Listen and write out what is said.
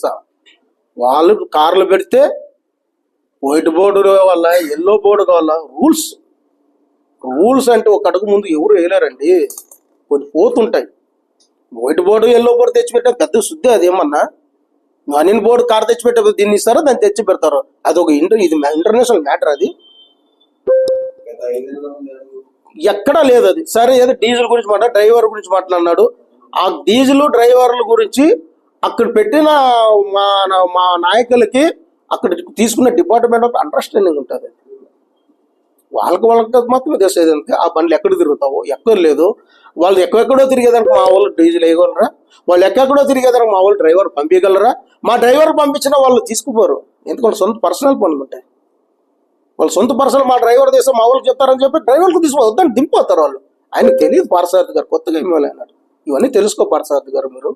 ఇస్తా వాళ్ళు కార్లు పెడితే వైట్ బోర్డు వల్ల ఎల్లో బోర్డు వల్ల రూల్స్. రూల్స్ అంటే ఒక అడుగు ముందు ఎవరు వేయలేరండి. కొన్ని పోతుంటాయి. వైట్ బోర్డు ఎల్లో బోర్డు తెచ్చిపెట్టే పెద్ద శుద్ధి అది ఏమన్నా? అనిల్ బోర్డు కార్ తెచ్చిపెట్టే దీన్ని ఇస్తారో? దాన్ని తెచ్చి పెడతారు? అది ఒక ఇంటర్ ఇది ఇంటర్నేషనల్ మ్యాటర్ అది. ఎక్కడా లేదు అది. సరే ఏదో డీజిల్ గురించి మాట డ్రైవర్ గురించి మాట్లాడినాడు. ఆ డీజిల్ డ్రైవర్ల గురించి అక్కడ పెట్టిన మా మా నాయకులకి అక్కడ తీసుకున్న డిపార్ట్మెంట్ ఆఫ్ అండర్స్టాండింగ్ ఉంటుంది. వాళ్ళకి వాళ్ళకి మాత్రమే తెలిసేది అంతే. ఆ బండ్లు ఎక్కడ తిరుగుతావు? ఎక్కడ లేదు. వాళ్ళు ఎక్కడెక్కడో తిరిగేదానికి మా వాళ్ళు డీజిల్ వేయగలరా? వాళ్ళు ఎక్కడెక్కడో తిరిగేదానికి మా వాళ్ళు డ్రైవర్ పంపించగలరా? మా డ్రైవర్ పంపించినా వాళ్ళు తీసుకుపోరు. ఎందుకంటే సొంత పర్సనల్ పనులు ఉంటాయి. వాళ్ళు సొంత పర్సనల్ మా డ్రైవర్ చేస్తే మా వాళ్ళకి చెప్తారని చెప్పి డ్రైవర్కి తీసుకోవద్దని దింపుతారు వాళ్ళు. ఆయనకు తెలియదు పార్సారథి గారు కొత్తగా ఎమ్మెల్యే అన్నాడు ఇవన్నీ తెలుసుకో పార్సారథి గారు మీరు.